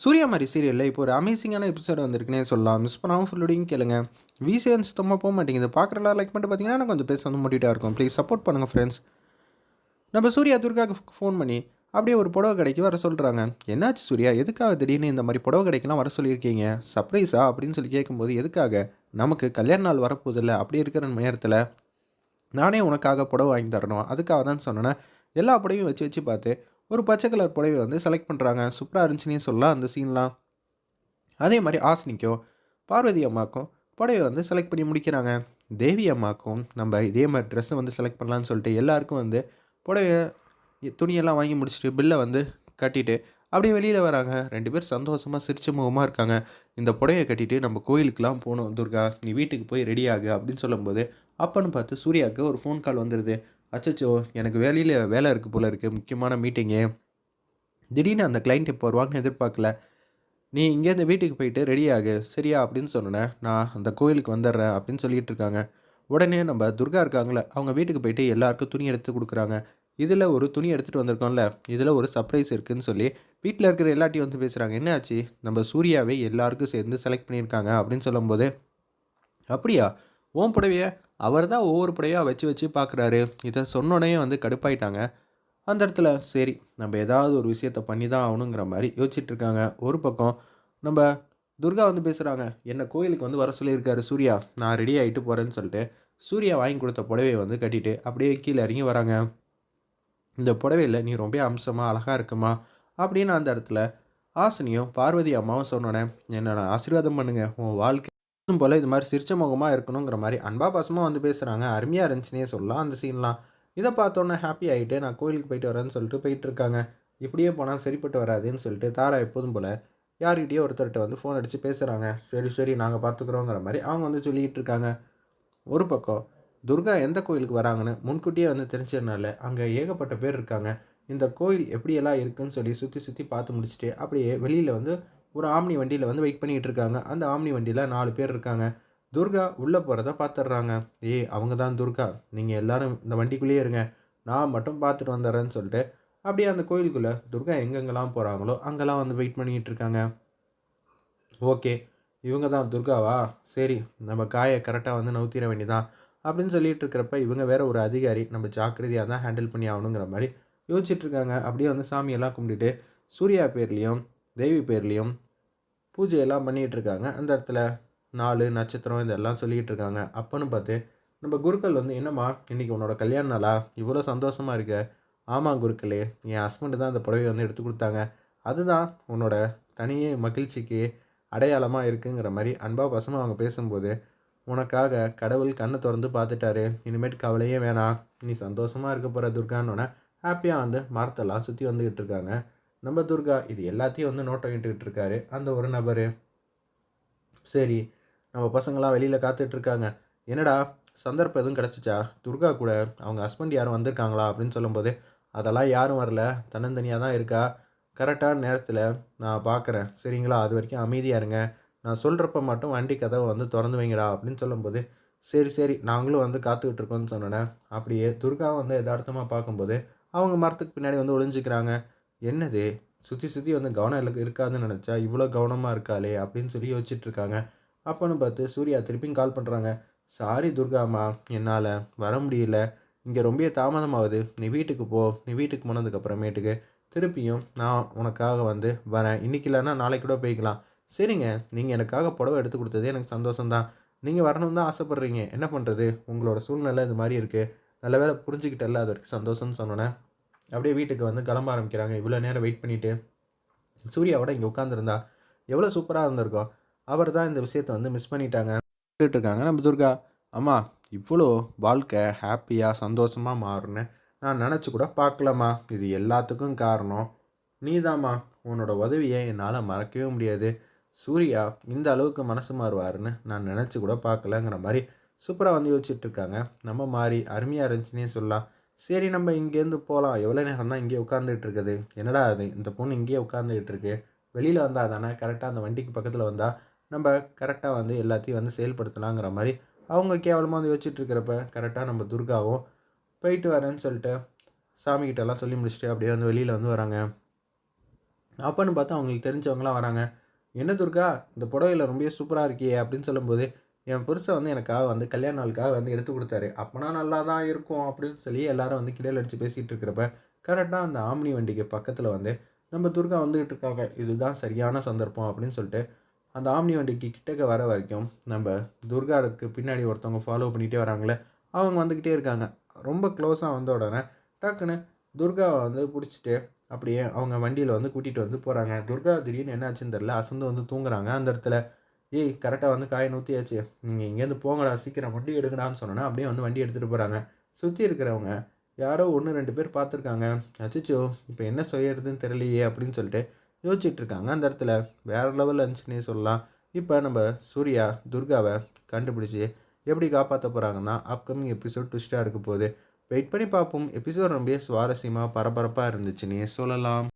சூர்யா மாதிரி சீரியலில் இப்போ ஒரு அமேசிங்கான எபிசோட் வந்திருக்குனே சொல்லலாம். மிஸ் பண்ணாமல் ஃபுல்லோடையும் கேளுங்க. விசிஎன் சுத்தமாக போக மாட்டேங்குது. பார்க்குறலாம் லைக் பண்ணிட்டு பார்த்தீங்கன்னா கொஞ்சம் பேச வந்து மோட்டிவாக இருக்கும். ப்ளீஸ் சப்போர்ட் பண்ணுங்கள் ஃப்ரெண்ட்ஸ் நம்ம சூர்யா துர்காவுக்கு ஃபோன் பண்ணி அப்படியே ஒரு புடவை கடைக்கு வர சொல்கிறாங்க என்னாச்சு சூர்யா? எதுக்காக திடீர்னு இந்த மாதிரி புடவை கடைக்கெலாம் வர சொல்லியிருக்கீங்க? சர்ப்ரைஸா அப்படின்னு சொல்லி கேட்கும்போது எதுக்காக? நமக்கு கல்யாண நாள் வரப்போதில்ல அப்படி இருக்கிற நேரத்தில் நானே உனக்காக புடவை வாங்கி தரணும். அதுக்காக தான் சொன்னேன்னா எல்லா புடவையும் வச்சு வச்சு பார்த்து ஒரு பச்சை கலர் புடவை வந்து செலக்ட் பண்ணுறாங்க சூப்பராக இருந்துச்சுன்னே சொல்லலாம் அந்த சீன்லாம் அதே மாதிரி ஆஸ்னிக்கும் பார்வதி அம்மாக்கும் புடவை வந்து செலக்ட் பண்ணி முடிக்கிறாங்க. தேவி அம்மாக்கும் நம்ம இதே மாதிரி ட்ரெஸ்ஸை வந்து செலக்ட் பண்ணலான்னு சொல்லிட்டு எல்லாருக்கும் வந்து புடவை துணியெல்லாம் வாங்கி முடிச்சுட்டு பில்லை வந்து கட்டிட்டு அப்படியே வெளியில் வராங்க. ரெண்டு பேர் சந்தோஷமாக சிரிச்ச முகமாக இருக்காங்க. இந்த புடவையை கட்டிட்டு நம்ம கோயிலுக்கெலாம் போகணும். துர்கா நீ வீட்டுக்கு போய் ரெடி ஆகு அப்படின்னு சொல்லும்போது அப்பன்னு பார்த்து சூர்யாவுக்கு ஒரு ஃபோன் கால் வந்துடுது அச்சச்சோ எனக்கு வேலையில் வேலை இருக்குது போல் இருக்குது முக்கியமான மீட்டிங்கு திடீர்னு அந்த கிளைண்ட் இப்போ வருவாங்கன்னு எதிர்பார்க்கல. நீ இங்கேருந்து வீட்டுக்கு போயிட்டு ரெடி ஆகு. சரியா அப்படின்னு சொன்னேன் நான் அந்த கோயிலுக்கு வந்துடுறேன் அப்படின்னு சொல்லிட்டு இருக்காங்க. உடனே நம்ம துர்கா இருக்காங்களே அவங்க வீட்டுக்கு போயிட்டு எல்லாருக்கும் துணி எடுத்து கொடுக்குறாங்க. இதில் ஒரு துணி எடுத்துகிட்டு வந்திருக்கோம்ல இதில் ஒரு சர்ப்ரைஸ் இருக்குதுன்னு சொல்லி வீட்டில் இருக்கிற எல்லாட்டையும் வந்து பேசுகிறாங்க என்ன ஆச்சு? நம்ம சூர்யாவை எல்லாருக்கும் சேர்ந்து செலக்ட் பண்ணியிருக்காங்க அப்படின்னு சொல்லும்போது அப்படியா? ஓம் புடவையை அவர் தான் ஒவ்வொரு படையாக வச்சு வச்சு பார்க்குறாரு. இதை சொன்னோடனே வந்து கடுப்பாயிட்டாங்க. அந்த இடத்துல சரி நம்ம ஏதாவது ஒரு விஷயத்த பண்ணி தான் ஆகணுங்கிற மாதிரி யோசிச்சுட்ருக்காங்க ஒரு பக்கம் நம்ம துர்கா வந்து பேசுகிறாங்க என்னை கோயிலுக்கு வந்து வர சொல்லியிருக்காரு சூர்யா நான் ரெடி ஆகிட்டு போகிறேன்னு சொல்லிட்டு. சூர்யா வாங்கி கொடுத்த புடவையை வந்து கட்டிட்டு அப்படியே கீழே இறங்கி வராங்க. இந்த புடவையில் நீ ரொம்ப அம்சமாக அழகாக இருக்குமா? அப்படின்னு அந்த இடத்துல ஆசினியும் பார்வதி அம்மாவும் சொன்னோன்னே என்னென்ன ஆசீர்வாதம் பண்ணுங்கள் உன் வாழ்க்கை எப்போதும் போல் இது மாதிரி சிரிச்ச முகமாக இருக்கணுங்கிற மாதிரி அன்பா பாசமாக வந்து பேசுகிறாங்க அருமையாக இருந்துச்சுனே சொல்லலாம் அந்த சீன்லாம் இதை பார்த்தோன்னே ஹாப்பி ஆகிட்டு நான் கோயிலுக்கு போயிட்டு வரேன்னு சொல்லிட்டு போயிட்டுருக்காங்க. இப்படியே போனால் சரிப்பட்டு வராதுன்னு சொல்லிட்டு தாரா எப்போதும் போல் யார்கிட்டயோ ஒருத்தர்கிட்ட வந்து ஃபோன் அடித்து பேசுகிறாங்க சரி சரி நாங்கள் பார்த்துக்குறோங்கிற மாதிரி அவங்க வந்து சொல்லிகிட்டு இருக்காங்க. ஒரு பக்கம் துர்கா எந்த கோயிலுக்கு வராங்கன்னு முன்கூட்டியே வந்து தெரிஞ்சதுனால அங்கே ஏகப்பட்ட பேர் இருக்காங்க. இந்த கோயில் எப்படியெல்லாம் இருக்குதுன்னு சொல்லி சுற்றி சுற்றி பார்த்து முடிச்சுட்டு அப்படியே வெளியில் வந்து ஒரு ஆம்னி வண்டியில் வந்து வெயிட் பண்ணிகிட்டு இருக்காங்க அந்த ஆம்னி வண்டியில் நாலு பேர் இருக்காங்க. துர்கா உள்ளே போகிறத பார்த்துட்றாங்க ஏய் அவங்க தான் துர்கா. நீங்கள் எல்லாரும் இந்த வண்டிக்குள்ளேயே இருங்க. நான் மட்டும் பார்த்துட்டு வந்துடுறேன்னு சொல்லிட்டு அப்படியே அந்த கோயிலுக்குள்ளே துர்கா எங்கெங்கெல்லாம் போகிறாங்களோ அங்கெல்லாம் வந்து வெயிட் பண்ணிகிட்டு இருக்காங்க ஓகே இவங்க தான் துர்காவா? சரி நம்ம காயை கரெக்டாக வந்து நவுத்திர வேண்டியதான் அப்படின்னு சொல்லிட்டு இருக்கிறப்ப இவங்க வேற ஒரு அதிகாரி நம்ம ஜாக்கிரதையாக தான் ஹேண்டில் பண்ணி ஆகணுங்கிற மாதிரி யோசிச்சுட்ருக்காங்க அப்படியே வந்து சாமியெல்லாம் கும்பிட்டுட்டு சூர்யா பேர்லேயும் தேவி பேர்லேயும் பூஜையெல்லாம் பண்ணிகிட்டு இருக்காங்க அந்த இடத்துல நாலு நட்சத்திரம் இதெல்லாம் சொல்லிக்கிட்டு இருக்காங்க அப்போன்னு பார்த்து நம்ம குருக்கள் வந்து என்னம்மா இன்றைக்கி உன்னோட கல்யாண நாளா? இவ்வளோ சந்தோஷமாக இருக்க. ஆமாம் குருக்களே என் ஹஸ்பண்டு தான் அந்த புடவையை வந்து எடுத்து கொடுத்தாங்க. அதுதான் உன்னோட தனியே மகிழ்ச்சிக்கு அடையாளமாக இருக்குங்கிற மாதிரி அன்பா பசமாக அவங்க பேசும்போது உனக்காக கடவுள் கண்ணை திறந்து பார்த்துட்டாரு. இனிமேட்டு கவலையே வேணாம். நீ சந்தோஷமாக இருக்க போகிற துர்கான்னு ஹாப்பியாக வந்து மரத்தெல்லாம் சுற்றி வந்துக்கிட்டு இருக்காங்க நம்ம துர்கா இது எல்லாத்தையும் வந்து நோட்டம் இட்டுக்கிட்டு இருக்காரு. அந்த ஒரு நபர் சரி நம்ம பசங்களாம் வெளியில் காத்துட்ருக்காங்க. என்னடா சந்தர்ப்பம் எதுவும் கிடச்சிச்சா? துர்கா கூட அவங்க ஹஸ்பண்ட் யாரும் வந்திருக்காங்களா? அப்படின்னு சொல்லும்போது அதெல்லாம் யாரும் வரல. தன்னந்தனியாக தான் இருக்கா? கரெக்டான நேரத்தில் நான் பார்க்குறேன் சரிங்களா? அது வரைக்கும் அமைதியாக இருங்க. நான் சொல்கிறப்ப மட்டும் வண்டி கதவை வந்து திறந்து வைங்கடா. அப்படின்னு சொல்லும்போது சரி சரி நாங்களும் வந்து காத்துக்கிட்டு இருக்கோம்னு சொன்னேன். அப்படியே துர்கா வந்து யதார்த்தமாக பார்க்கும்போது அவங்க மரத்துக்கு பின்னாடி வந்து ஒளிஞ்சிக்கிறாங்க. என்னது? சுற்றி சுற்றி வந்து கவனம் இல்லை இருக்காதுன்னு நினச்சா இவ்வளோ கவனமாக இருக்காளே அப்படின்னு சொல்லி யோசிச்சுட்டு இருக்காங்க அப்போன்னு பார்த்து சூர்யா திருப்பியும் கால் பண்ணுறாங்க சாரி துர்காம்மா என்னால் வர முடியல. இங்கே ரொம்ப தாமதமாகுது. நீ வீட்டுக்கு போ. நீ வீட்டுக்கு போனதுக்கப்புறமேட்டுக்கு திருப்பியும் நான் உனக்காக வந்து வரேன். இன்றைக்கி இல்லைன்னா நாளைக்கு கூட போய்க்கலாம். சரிங்க நீங்கள் எனக்காக புடவை எடுத்து கொடுத்ததே எனக்கு சந்தோஷம்தான். நீங்கள் வரணும்னு தான் ஆசைப்பட்றீங்க. என்ன பண்ணுறது உங்களோட சூழ்நிலை இது மாதிரி இருக்குது நல்ல வேலை புரிஞ்சுக்கிட்டல அது வரைக்கும் சந்தோஷம்னு சொன்னோன்னே. அப்படியே வீட்டுக்கு வந்து கிளம்ப ஆரம்பிக்கிறாங்க. இவ்வளோ நேரம் வெயிட் பண்ணிவிட்டு சூர்யாவோட இங்கே உட்காந்துருந்தா எவ்வளோ சூப்பராக இருந்திருக்கும் அவர் தான் இந்த விஷயத்தை வந்து மிஸ் பண்ணிட்டாங்க. இருக்காங்க. நம்ம துர்கா அம்மா இவ்வளோ வாழ்க்கை ஹாப்பியாக சந்தோஷமாக மாறுன்னு நான் நினச்சி கூட பார்க்கலம்மா. இது எல்லாத்துக்கும் காரணம் நீதாம்மா. உன்னோட உதவியை என்னால் மறக்கவே முடியாது. சூர்யா இந்த அளவுக்கு மனசு மாறுவாருன்னு நான் நினச்சி கூட பார்க்கலங்கிற மாதிரி சூப்பராக வந்து யோசிச்சுட்ருக்காங்க நம்ம மாதிரி அருமையாக இருந்துச்சுன்னே சொல்லலாம். சரி நம்ம இங்கேருந்து போகலாம் எவ்வளோ நேரம் தான் இங்கே உட்காந்துட்டு இருக்குது என்னடா அது இந்த பொண்ணு இங்கேயே உட்காந்துக்கிட்டு இருக்கு வெளியில் வந்தால் தானே கரெக்டாக அந்த வண்டிக்கு பக்கத்தில் வந்தால் நம்ம கரெக்டாக வந்து எல்லாத்தையும் வந்து செயல்படுத்தலாங்கிற மாதிரி அவங்க கேவலமாக வந்து யோசிச்சுட்டு இருக்கிறப்ப கரெக்டாக நம்ம துர்காவும் போயிட்டு வரேன்னு சொல்லிட்டு சாமிக்கிட்டெல்லாம் சொல்லி முடிச்சுட்டு அப்படியே வந்து வெளியில் வந்து வராங்க. அப்போன்னு பார்த்தா அவங்களுக்கு தெரிஞ்சவங்களாம் வராங்க. என்ன துர்கா இந்த புடவையில் ரொம்ப சூப்பராக இருக்கியே அப்படின்னு சொல்லும்போது என் புருஷன் வந்து எனக்காக வந்து கல்யாண நாளுக்காக வந்து எடுத்து கொடுத்தாரு. அப்போனா நல்லா தான் இருக்கும் அப்படின்னு சொல்லி எல்லாரும் வந்து கிடையில் அடித்து பேசிகிட்டு இருக்கிறப்ப கரெக்டாக அந்த ஆம்னி வண்டிக்கு பக்கத்தில் வந்து நம்ம துர்கா வந்துகிட்டு இருக்காங்க. இதுதான் சரியான சந்தர்ப்பம் அப்படின்னு சொல்லிட்டு அந்த ஆம்னி வண்டிக்கு கிட்டக்க வர வரைக்கும் நம்ம துர்காவுக்கு பின்னாடி ஒருத்தவங்க ஃபாலோ பண்ணிகிட்டே வராங்களே அவங்க வந்துக்கிட்டே இருக்காங்க. ரொம்ப க்ளோஸாக வந்த உடனே டக்குன்னு துர்காவை வந்து பிடிச்சிட்டு அப்படியே அவங்க வண்டியில் வந்து கூட்டிகிட்டு வந்து போகிறாங்க துர்கா திடீர்னு என்ன ஆச்சுன்னு தெரில அசந்து வந்து தூங்குறாங்க. அந்த இடத்துல ஏய் கரெக்டாக வந்து காயை நூற்றியாச்சு நீங்கள் இங்கேருந்து போங்கடா சீக்கிரம் வண்டி எடுக்கடான்னு சொன்னோன்னா அப்படியே வந்து வண்டி எடுத்துகிட்டு போகிறாங்க சுற்றி இருக்கிறவங்க யாரோ ஒன்று ரெண்டு பேர் பார்த்துருக்காங்க. அச்சிச்சோ இப்போ என்ன செய்யறதுன்னு தெரியலையே அப்படின்னு சொல்லிட்டு யோசிச்சுட்டு இருக்காங்க அந்த இடத்துல. வேறு லெவலில் இருந்துச்சுன்னே சொல்லலாம். இப்போ நம்ம சூர்யா துர்காவை கண்டுபிடிச்சி எப்படி காப்பாற்ற போகிறாங்கன்னா அப்கமிங் எபிசோட் ட்விஸ்ட்டாக இருக்க போகுது. வெயிட் பண்ணி பார்ப்போம். எபிசோட் ரொம்ப சுவாரஸ்யமாக பரபரப்பாக இருந்துச்சுன்னே சொல்லலாம்.